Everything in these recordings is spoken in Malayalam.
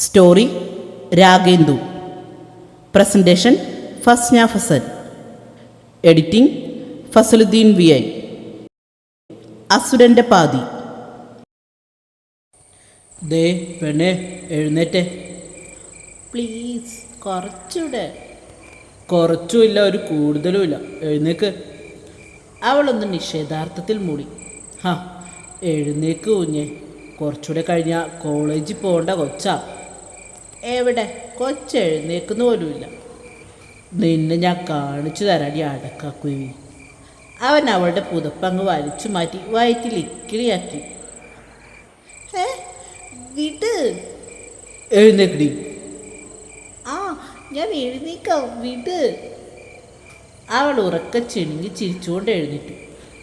Story Ragendu. Presentation Fasna Fasal. Editing Fasaludheen V I. അസുരന്റെ പാതി. ദേ പെണ്ണെ എഴുന്നേറ്റേ. പ്ലീസ് കുറച്ചൂടെ കുറച്ചുമില്ല ഒരു കൂടുതലുമില്ല. എഴുന്നേക്ക്. അവളൊന്ന് നിഷേധാർത്ഥത്തിൽ മൂടി. ഹാ എഴുന്നേക്ക് കുഞ്ഞെ. കുറച്ചുകൂടെ കഴിഞ്ഞാൽ കോളേജിൽ പോകേണ്ട കൊച്ചാ. എവിടെ? കൊച്ചെഴുന്നേക്കുന്ന പോലുമില്ല നിന്നെ ഞാൻ കാണിച്ചു തരാടി അടക്കാക്കുവി. അവൻ അവളുടെ പുതപ്പങ്ങ് വലിച്ചു മാറ്റി വയറ്റിൽ ഇക്കിളിയാക്കി. ഏ വിട്. എഴുന്നേക്കടി ആ ഞാൻ എഴുന്നേക്കാം വിട്. അവൾ ഉറക്ക ചിണുങ്ങി ചിരിച്ചുകൊണ്ട് എഴുന്നേറ്റു.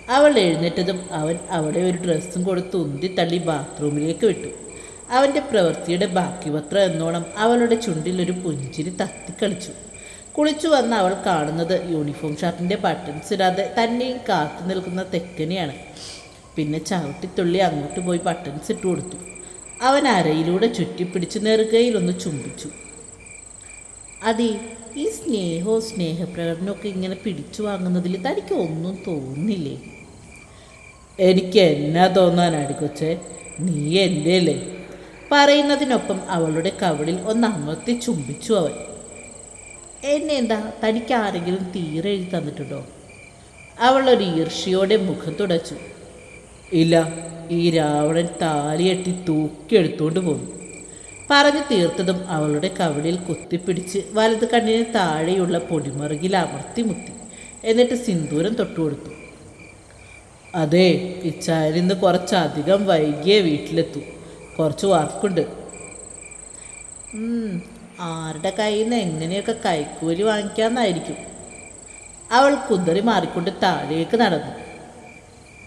അവൾ എഴുന്നേറ്റതും അവൻ അവിടെ ഒരു ഡ്രസ്സും കൊടുത്ത് ഉന്തി തള്ളി ബാത്റൂമിലേക്ക് വിട്ടു. അവന്റെ പ്രവൃത്തിയുടെ ബാക്കി പത്രം എന്നോണം അവളുടെ ചുണ്ടിൽ ഒരു പുഞ്ചിരി തത്തിക്കളിച്ചു കുളിച്ചു. വന്ന അവൾ കാണുന്നത് യൂണിഫോം ഷർട്ടിന്റെ ബട്ടൺസ് ഇടാതെ തന്നെയും കാത്തു നിൽക്കുന്ന തെക്കനെയാണ്. പിന്നെ ചവിട്ടിത്തുള്ളി അങ്ങോട്ട് പോയി ബട്ടൺസ് ഇട്ട് കൊടുത്തു. അവൻ അരയിലൂടെ ചുറ്റിപ്പിടിച്ച് നെറുകയിലൊന്ന് ചുംബിച്ചു. അതെ ഈ സ്നേഹവും സ്നേഹപ്രകടനമൊക്കെ ഇങ്ങനെ പിടിച്ചു വാങ്ങുന്നതിൽ തനിക്ക് ഒന്നും തോന്നില്ലേ എനിക്ക് എന്നാ തോന്നാനാടി കൊച്ചേ? നീ എന്റെ അല്ലേ? പറയുന്നതിനൊപ്പം അവളുടെ കവിളിൽ ഒന്ന് അമർത്തി ചുംബിച്ചു അവൻ. എന്നെ എന്താ തനിക്ക് ആരെങ്കിലും തീരെ എഴുതി തന്നിട്ടുണ്ടോ? അവൾ ഒരു ഈർഷ്യയോടെ മുഖം തുടച്ചു. ഇല്ല ഈ രാവണൻ താലിയെട്ടി തൂക്കിയെടുത്തുകൊണ്ട് പോന്നു. പറഞ്ഞു തീർത്തതും അവളുടെ കവിളിൽ കുത്തിപ്പിടിച്ച് വലത് കണ്ണിന് താഴെയുള്ള പൊടിമറുകിൽ അമർത്തി മുത്തി എന്നിട്ട് സിന്ദൂരം തൊട്ടുകൊടുത്തു അതെ ഇച്ചാരിന്ന് കുറച്ചധികം വൈകിയേ വീട്ടിലെത്തു. കുറച്ച് വർക്കുണ്ട്. ആരുടെ കയ്യിൽ നിന്ന് എങ്ങനെയൊക്കെ കൈക്കൂലി വാങ്ങിക്കാമെന്നായിരിക്കും അവൾ കുന്തറി മാറിക്കൊണ്ട് താഴേക്ക് നടന്നു.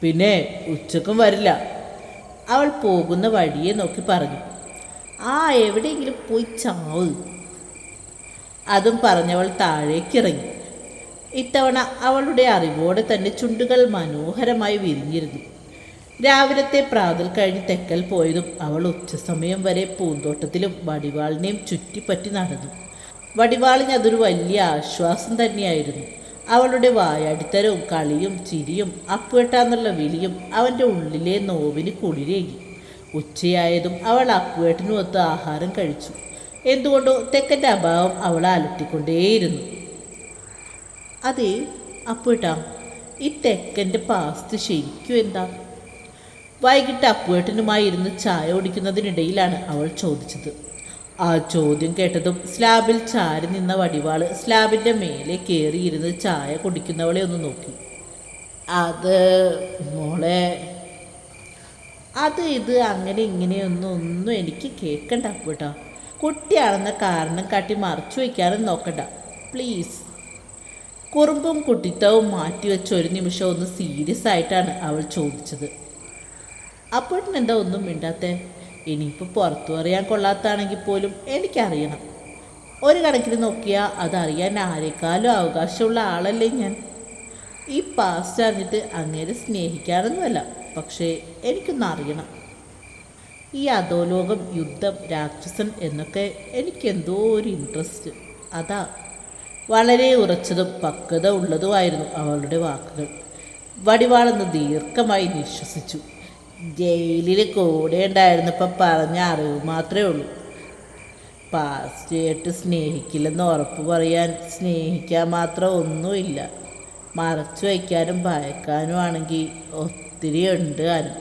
പിന്നെ ഉച്ചക്കും വരില്ല. അവൾ പോകുന്ന വഴിയെ നോക്കി പറഞ്ഞു. ആ എവിടെയെങ്കിലും പോയി ചാവ്. അതും പറഞ്ഞവൾ താഴേക്ക് ഇറങ്ങി. ഇത്തവണ അവളുടെ അറിവോടെ തന്നെ ചുണ്ടുകൾ മനോഹരമായി വിരിഞ്ഞിരുന്നു. രാവിലത്തെ പ്രാതൽ കഴിഞ്ഞ് തെക്കൽ പോയതും അവൾ ഉച്ചസമയം വരെ പൂന്തോട്ടത്തിലും വടിവാളിനെയും ചുറ്റിപ്പറ്റി നടന്നു. വടിവാളിന് അതൊരു വലിയ ആശ്വാസം തന്നെയായിരുന്നു. അവളുടെ വായാടിത്തരവും കളിയും ചിരിയും അപ്പുവേട്ടാന്നുള്ള വിളിയും അവന്റെ ഉള്ളിലെ നോവിന് കുളിരേകി. ഉച്ചയായതും അവൾ അപ്പുവേട്ടനുമൊത്ത് ആഹാരം കഴിച്ചു. എന്തുകൊണ്ടോ തെക്കന്റെ അഭാവം അവളെ അലട്ടിക്കൊണ്ടേയിരുന്നു. അതെ അപ്പുവേട്ടാ ഈ തെക്കന്റെ പാസ്റ്റ് ശരിക്കും എന്താ? വൈകിട്ട് അപ്പുവേട്ടനുമായി ഇരുന്ന് ചായ ഓടിക്കുന്നതിനിടയിലാണ് അവൾ ചോദിച്ചത്. ആ ചോദ്യം കേട്ടതും സ്ലാബിൽ ചാരി നിന്ന വടിവാൾ സ്ലാബിന്റെ മേലെ കയറിയിരുന്ന് ചായ കുടിക്കുന്നവളെ ഒന്ന് നോക്കി. അത് മോളെ അത് ഇത് അങ്ങനെ ഇങ്ങനെയൊന്നും ഒന്നും എനിക്ക് കേൾക്കണ്ട അപ്പുവേട്ടാ. കുട്ടിയാണെന്ന കാരണം കാട്ടി മറച്ചു വയ്ക്കാനും നോക്കണ്ട. പ്ലീസ്. കുറുമ്പും കുട്ടിത്തവും മാറ്റിവെച്ച ഒരു നിമിഷം ഒന്ന് സീരിയസ് ആയിട്ടാണ് അവൾ ചോദിച്ചത്. അപ്പോഴത്തിന് എന്താ ഒന്നും മിണ്ടാത്തേ? ഇനിയിപ്പോൾ പുറത്തു അറിയാൻ കൊള്ളാത്താണെങ്കിൽ പോലും എനിക്കറിയണം. ഒരു കണക്കിന് നോക്കിയാൽ അതറിയാൻ ആരെക്കാളും അവകാശമുള്ള ആളല്ലേ ഞാൻ. ഈ പാസ്റ്റ് അറിഞ്ഞിട്ട് അങ്ങേരെ സ്നേഹിക്കാനൊന്നുമല്ല പക്ഷേ എനിക്കൊന്ന് അറിയണം. ഈ അധോലോകം യുദ്ധം രാക്ഷസൻ എന്നൊക്കെ എനിക്കെന്തോ ഒരു ഇൻട്രസ്റ്റ് അതാ വളരെ ഉറച്ചതും പക്വത ഉള്ളതുമായിരുന്നു അവളുടെ വാക്കുകൾ. വടിവാളെന്ന് ദീർഘമായി നിശ്വസിച്ചു ജയിലിൽ കൂടെ ഉണ്ടായിരുന്നപ്പോൾ പറഞ്ഞ അറിവ് മാത്രമേ ഉള്ളൂ. പാസ്റ്റ് പാസ്റ്റായിട്ട് സ്നേഹിക്കില്ലെന്ന് ഉറപ്പ് പറയാൻ സ്നേഹിക്കാൻ മാത്രം ഒന്നുമില്ല. മറച്ചു വയ്ക്കാനും ഭയക്കാനും ആണെങ്കിൽ ഒത്തിരി ഉണ്ട് അനു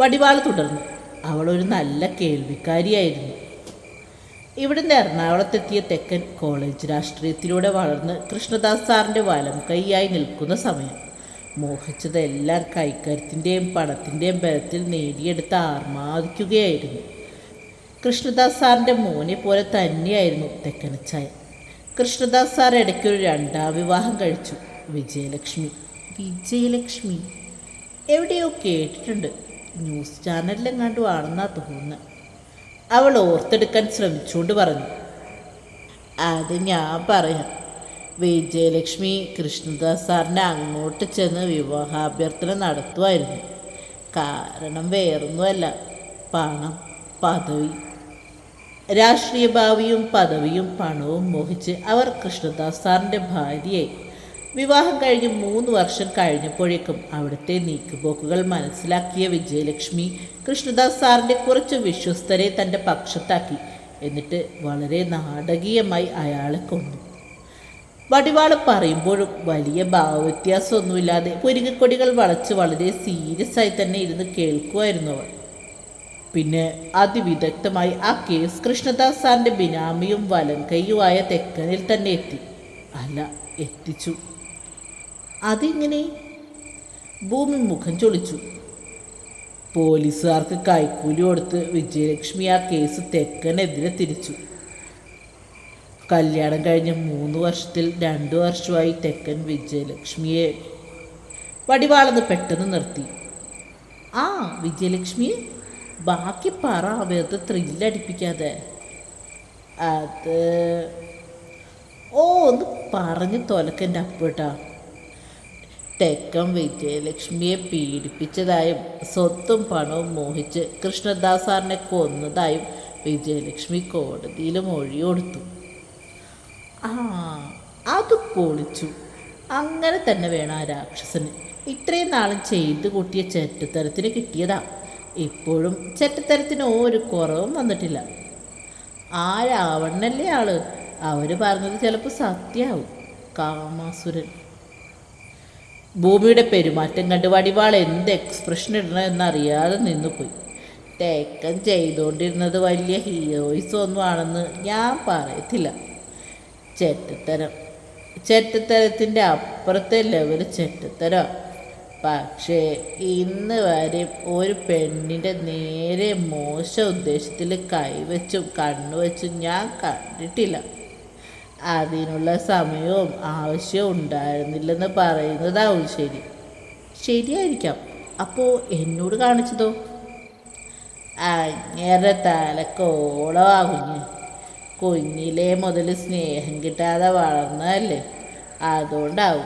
വടിവാൾ തുടർന്നു. അവളൊരു നല്ല കേൾവിക്കാരിയായിരുന്നു. ഇവിടുന്ന് എറണാകുളത്തെത്തിയ തെക്കൻ കോളേജ് രാഷ്ട്രീയത്തിലൂടെ വളർന്ന് കൃഷ്ണദാസ് സാറിന്റെ വലം കൈയായി നിൽക്കുന്ന സമയം. മോഹിച്ചതെല്ലാം കൈക്കരുത്തിന്റെയും പണത്തിന്റെയും ബലത്തിൽ നേടിയെടുത്ത് ആർമാദിക്കുകയായിരുന്നു. കൃഷ്ണദാസ് സാറിന്റെ മോനെ പോലെ തന്നെയായിരുന്നു തെക്കനച്ചായ കൃഷ്ണദാസ് സാർ ഇടയ്ക്കൊരു രണ്ടാം വിവാഹം കഴിച്ചു. വിജയലക്ഷ്മി. വിജയലക്ഷ്മി. എവിടെയോ കേട്ടിട്ടുണ്ട്. ന്യൂസ് ചാനലിലെങ്ങാണ്ടും ആണെന്നാ തോന്നുന്നത് അവൾ ഓർത്തെടുക്കാൻ ശ്രമിച്ചുകൊണ്ട് പറഞ്ഞു. അത് ഞാൻ പറയാം. വിജയലക്ഷ്മി കൃഷ്ണദാസ് സാറിനെ അങ്ങോട്ട് ചെന്ന് വിവാഹാഭ്യർത്ഥന നടത്തുമായിരുന്നു. കാരണം വേറൊന്നുമല്ല പണം പദവി. രാഷ്ട്രീയ ഭാവിയും പദവിയും പണവും മോഹിച്ച് അവർ കൃഷ്ണദാസ് സാറിന്റെ ഭാര്യയെ വിവാഹം കഴിഞ്ഞ് മൂന്ന് വർഷം കഴിഞ്ഞപ്പോഴേക്കും അവിടുത്തെ നീക്കുപോക്കുകൾ മനസ്സിലാക്കിയ വിജയലക്ഷ്മി കൃഷ്ണദാസ് സാറിന്റെ കുറച്ച് വിശ്വസ്തരെ തന്റെ പക്ഷത്താക്കി. എന്നിട്ട് വളരെ നാടകീയമായി അയാളെ കൊന്നു. വടിവാൾ പറയുമ്പോഴും വലിയ ഭാവവ്യത്യാസമൊന്നുമില്ലാതെ പൊരികക്കൊടികൾ വളച്ച് വളരെ സീരിയസ് ആയി തന്നെ ഇരുന്ന് കേൾക്കുമായിരുന്നു അവൾ. പിന്നെ അതിവിദഗ്ധമായി ആ കേസ് കൃഷ്ണദാസ് സാറിന്റെ ബിനാമിയും വലങ്കയ്യുമായ തെക്കനിൽ തന്നെ എത്തി. അല്ല എത്തിച്ചു. അതിങ്ങനെ ഭൂമി മുഖം ചൊളിച്ചു. പോലീസുകാർക്ക് കൈക്കൂലി കൊടുത്ത് വിജയലക്ഷ്മി ആ കേസ് തെക്കനെതിരെ തിരിച്ചു. കല്യാണം കഴിഞ്ഞ് മൂന്ന് വർഷത്തിൽ രണ്ടു വർഷമായി തെക്കൻ വിജയലക്ഷ്മിയെ വടിവാളെന്ന് പെട്ടെന്ന് നിർത്തി. ആ വിജയലക്ഷ്മിയെ ബാക്കി പറ വെറുതെ ത്രില്ലടിപ്പിക്കാതെ അത് ഓ ഒന്ന് പറഞ്ഞ് തൊലക്കെന്റെ അപ്പേട്ടാ തെക്കം വിജയലക്ഷ്മിയെ പീഡിപ്പിച്ചതായും സ്വത്തും പണവും മോഹിച്ച് കൃഷ്ണദാസ് സാറിനെ കൊന്നതായും വിജയലക്ഷ്മി കോടതിയിൽ മൊഴി കൊടുത്തു. ആ അത് പൊളിച്ചു. അങ്ങനെ തന്നെ വേണം ആ രാക്ഷസന്. ഇത്രയും നാളും ചെയ്ത് കൂട്ടിയ ചെറ്റത്തരത്തിന് കിട്ടിയതാ. ഇപ്പോഴും ചെറ്റത്തരത്തിന് ഒരു കുറവും വന്നിട്ടില്ല. ആരാവണ്ണല്ലേ ആൾ? അവർ പറഞ്ഞത് ചിലപ്പോൾ സത്യമാവും കാമാസുരൻ. ഭൂമിയുടെ പെരുമാറ്റം കണ്ട് വടിവാൾ എന്ത് എക്സ്പ്രഷൻ ഇടണമെന്ന് അറിയാതെ നിന്നുപോയി. തേക്കം ചെയ്തുകൊണ്ടിരുന്നത് വലിയ ഹീറോയിസം ഒന്നും ആണെന്ന് ഞാൻ പറയത്തില്ല. ചെറ്റത്തരം ചെറ്റത്തരത്തിന്റെ അപ്പുറത്തെ ലെവൽ ചെറ്റത്തരം പക്ഷേ ഇന്ന് വരെ ഒരു പെണ്ണിന്റെ നേരെ മോശ ഉദ്ദേശത്തിൽ കൈവച്ചും കണ്ണുവച്ചും ഞാൻ കണ്ടിട്ടില്ല. അതിനുള്ള സമയവും ആവശ്യവും ഉണ്ടായിരുന്നില്ലെന്ന് പറയുന്നതാവും ശരി. ശരിയായിരിക്കാം. അപ്പോൾ എന്നോട് കാണിച്ചതോ? അങ്ങേറെ തലക്കോളമാ കുഞ്ഞ് കുഞ്ഞിലെ മുതൽ സ്നേഹം കിട്ടാതെ വളർന്നതല്ലേ? അതുകൊണ്ടാവും.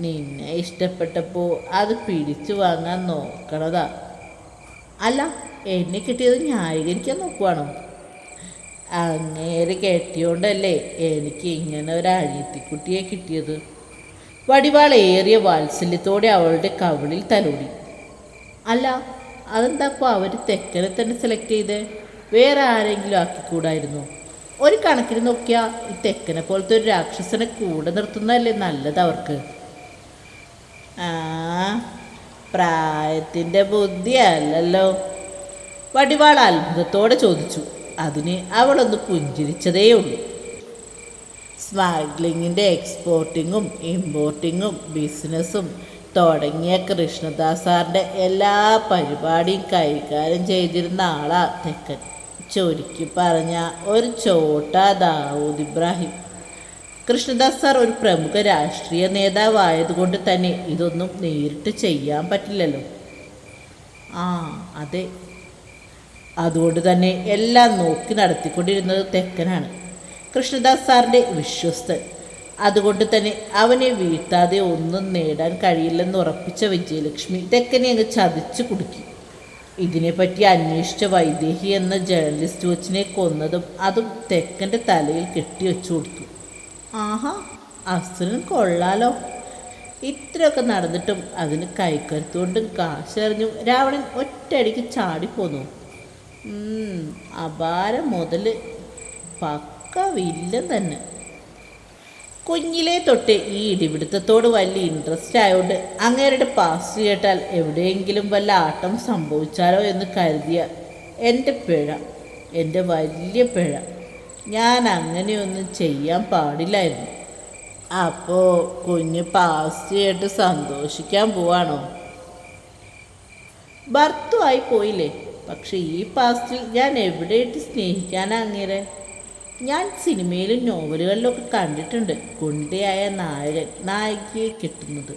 നിന്നെ ഇഷ്ടപ്പെട്ടപ്പോൾ അത് പിടിച്ചു വാങ്ങാൻ നോക്കണതാ. അല്ല എന്നെ കിട്ടിയത് ന്യായീകരിക്കാൻ നോക്കുവാണോ? അങ്ങേര് കെട്ടിയോണ്ടല്ലേ എനിക്ക് ഇങ്ങനെ ഒരു അനിയത്തിക്കുട്ടിയെ കിട്ടിയത്. വടിവാളേറിയ വാത്സല്യത്തോടെ അവളുടെ കവിളിൽ തലോടി. അല്ല അതെന്താപ്പോൾ അവർ തെക്കനെ തന്നെ സെലക്ട് ചെയ്തേ? വേറെ ആരെങ്കിലും ആക്കിക്കൂടായിരുന്നു? ഒരു കണക്കിന് നോക്കിയാൽ ഈ തെക്കനെ പോലത്തെ ഒരു രാക്ഷസനെ കൂടെ നിർത്തുന്നതല്ലേ നല്ലത് അവർക്ക്. ആ പ്രായത്തിന്റെ ബുദ്ധിയല്ലല്ലോ വടിവാൾ അത്ഭുതത്തോടെ ചോദിച്ചു. അതിന് അവളൊന്ന് പുഞ്ചിരിച്ചതേയുള്ളൂ സ്മഗ്ലിങ്ങിന്റെ എക്സ്പോർട്ടിങ്ങും ഇമ്പോർട്ടിങ്ങും ബിസിനസ്സും തുടങ്ങിയ കൃഷ്ണദാസ് സാറിന്റെ എല്ലാ പരിപാടിയും കൈകാര്യം ചെയ്തിരുന്ന ആളാ തെക്കൻ. ചുരുക്കി പറഞ്ഞ ഒരു ചോട്ട ദാവൂദ് ഇബ്രാഹിം. കൃഷ്ണദാസ് സാർ ഒരു പ്രമുഖ രാഷ്ട്രീയ നേതാവായതുകൊണ്ട് തന്നെ ഇതൊന്നും നേരിട്ട് ചെയ്യാൻ പറ്റില്ലല്ലോ. ആ അതെ. അതുകൊണ്ട് തന്നെ എല്ലാം നോക്കി നടത്തിക്കൊണ്ടിരുന്നത് തെക്കനാണ്. കൃഷ്ണദാസ് സാറിന്റെ വിശ്വസ്തൻ. അതുകൊണ്ട് തന്നെ അവനെ വീഴ്ത്താതെ ഒന്നും നേടാൻ കഴിയില്ലെന്ന് ഉറപ്പിച്ച വിജയലക്ഷ്മി തെക്കനെ അങ്ങ് ചതിച്ചു കുടുക്കി. ഇതിനെപ്പറ്റി അന്വേഷിച്ച വൈദേഹി എന്ന ജേർണലിസ്റ്റ് കൊച്ചിനെ കൊന്നതും അതും തെക്കന്റെ തലയിൽ കെട്ടിവെച്ചു കൊടുത്തു. ആഹാ. അസുരൻ കൊള്ളാലോ. ഇത്രയൊക്കെ നടന്നിട്ടും അതിന് കൈക്കരുത്തുകൊണ്ടും കാശെറിഞ്ഞും രാവണൻ ഒറ്റയടിക്ക് ചാടിപ്പോന്നു. അപാരം മുതൽ പക്ക വില്ലൻ തന്നെ. കുഞ്ഞിലെ തൊട്ട് ഈ ഇടിപിടുത്തത്തോട് വലിയ ഇൻട്രസ്റ്റ് ആയതുകൊണ്ട് അങ്ങേരുടെ പാസ് കേട്ടാൽ എവിടെയെങ്കിലും വല്ല ആട്ടം സംഭവിച്ചാലോ എന്ന് കരുതിയ എന്റെ പിഴ എന്റെ വലിയ പിഴ. ഞാൻ അങ്ങനെയൊന്നും ചെയ്യാൻ പാടില്ലായിരുന്നു. അപ്പോൾ കുഞ്ഞ് പാസ് ചെയ്തിട്ട് സന്തോഷിക്കാൻ പോവാണോ? ആയി പോയില്ലേ? പക്ഷെ ഈ പാസ്റ്റിൽ ഞാൻ എവിടെയിട്ട് സ്നേഹിക്കാനാ അങ്ങേരെ? ഞാൻ സിനിമയിലും നോവലുകളിലും ഒക്കെ കണ്ടിട്ടുണ്ട്. ഗുണ്ടയായ നായകൻ നായികയെ കിട്ടുന്നത്.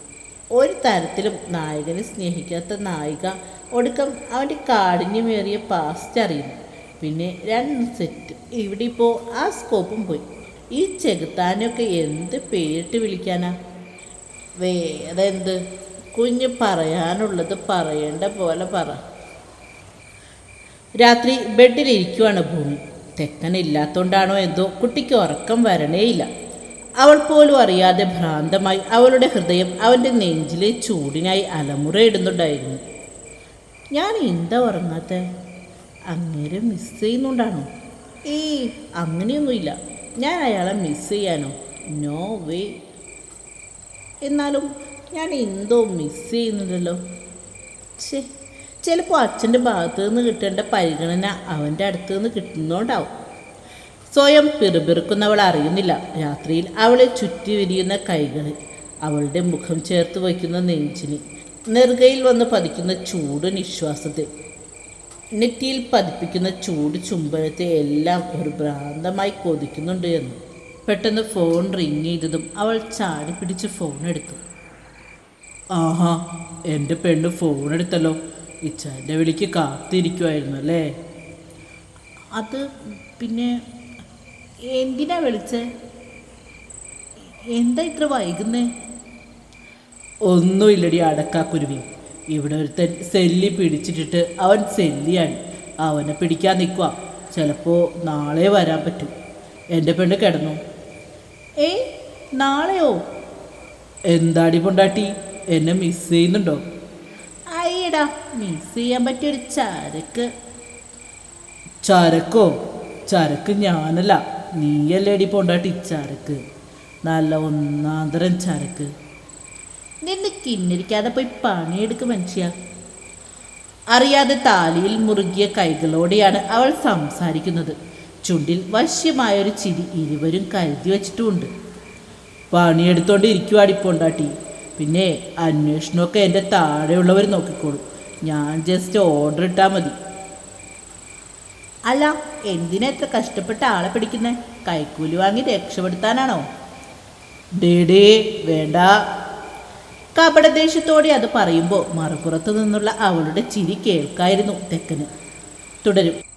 ഒരു തരത്തിലും നായകനെ സ്നേഹിക്കാത്ത നായിക ഒടുക്കം അവന്റെ കാഠിന്യമേറിയ പാസ്റ്റ് അറിയുന്നു. പിന്നെ രണ്ട് സെറ്റ് ഇവിടെ ഇപ്പോൾ ആ സ്കോപ്പും പോയി. ഈ ചെകുത്താനൊക്കെ എന്ത് പേരിട്ട് വിളിക്കാനാ? വേറെ എന്ത് കുഞ്ഞ് പറയാനുള്ളത് പറയേണ്ട പോലെ പറ. രാത്രി ബെഡിലിരിക്കുവാണ് ഭൂമി. തെക്കൻ ഇല്ലാത്തോണ്ടാണോ എന്തോ കുട്ടിക്ക് ഉറക്കം വരണേയില്ല. അവൾ പോലും അറിയാതെ ഭ്രാന്തമായി അവളുടെ ഹൃദയം അവന്റെ നെഞ്ചിലെ ചൂടിനായി അലമുറയിടുന്നുണ്ടായിരുന്നു. ഞാൻ എന്താ ഉറങ്ങാത്ത? അങ്ങേരെ മിസ് ചെയ്യുന്നുണ്ടാണോ? ഏയ് അങ്ങനെയൊന്നുമില്ല. ഞാൻ അയാളെ മിസ് ചെയ്യാനോ? നോ വേ എന്നാലും ഞാൻ എന്തോ മിസ് ചെയ്യുന്നുണ്ടല്ലോ. ഛേ ചിലപ്പോൾ അച്ഛന്റെ ഭാഗത്തു നിന്ന് കിട്ടേണ്ട പരിഗണന അവന്റെ അടുത്ത് നിന്ന് കിട്ടുന്നുണ്ടാവും. സ്വയം പിറുപിറുക്കുന്നവൾ അറിയുന്നില്ല. രാത്രിയിൽ അവളെ ചുറ്റി വിരിയുന്ന കൈകളിൽ അവളുടെ മുഖം ചേർത്ത് വയ്ക്കുന്ന നെഞ്ചിന് നെറുകയിൽ വന്ന് പതിക്കുന്ന ചൂട് നിശ്വാസത്തെ നെറ്റിയിൽ പതിപ്പിക്കുന്ന ചൂട് ചുംബനത്തെ എല്ലാം ഒരു ഭ്രാന്തമായി കൊതിക്കുന്നുണ്ട് എന്ന്. പെട്ടെന്ന് ഫോൺ റിങ് ചെയ്തതും അവൾ ചാടി പിടിച്ച് ഫോൺ എടുത്തു. ആഹാ എന്റെ പെണ്ണ് ഫോൺ എടുത്തല്ലോ. ഇച്ചാന്റെ വിളിക്ക് കാത്തിരിക്കുമായിരുന്നു അല്ലേ? അത് പിന്നെ എന്തിനാ വിളിച്ചേ? എന്താ ഇത്ര വൈകുന്നേ? ഒന്നുമില്ലടി അടക്കാക്കുരുവി. ഇവിടെ ഒരുത്തൻ സെല്ലി പിടിച്ചിട്ടിട്ട് അവൻ സെല്ലിയാണ്. അവനെ പിടിക്കാൻ നിൽക്കുക ചിലപ്പോൾ നാളെ വരാൻ പറ്റും. എന്റെ പെണ്ണ് കിടന്നു? ഏയ് നാളെയോ? എന്താടി പൊണ്ടാട്ടി? എന്നെ മിസ് ചെയ്യുന്നുണ്ടോ? മിസ് ചെയ്യാൻ പറ്റിയൊരു ചരക്ക്. ചരക്കോ? ചരക്ക് ഞാനല്ല. നീയല്ലേടി പോണ്ടാട്ടി ചരക്ക്. നല്ല ഒന്നാന്തരം ചരക്ക്. നിന്ന് കിന്നിരിക്കാതെ പോയി പണിയെടുക്ക് മനുഷ്യ. അറിയാതെ താലിയിൽ മുറുകിയ കൈകളോടെയാണ് അവൾ സംസാരിക്കുന്നത്. ചുണ്ടിൽ വശ്യമായൊരു ചിരി ഇരുവരും കരുതി വച്ചിട്ടുമുണ്ട്. പണിയെടുത്തോണ്ട് ഇരിക്കുവാടി പൊണ്ടാട്ടി. പിന്നെ അന്വേഷണമൊക്കെ എന്റെ താഴെയുള്ളവർ നോക്കിക്കോളും. ഞാൻ ജസ്റ്റ് ഓർഡർ ഇട്ടാൽ മതി. അല്ല എന്തിനാ എത്ര കഷ്ടപ്പെട്ട ആളെ പിടിക്കുന്നേ? കൈക്കൂലി വാങ്ങി രക്ഷപ്പെടുത്താനാണോ? ഡേഡേ വേണ്ട. കപടദേശത്തോടെ അത് പറയുമ്പോൾ മറുപുറത്തു നിന്നുള്ള അവളുടെ ചിരി കേൾക്കായിരുന്നു തെക്കന്. തുടരും.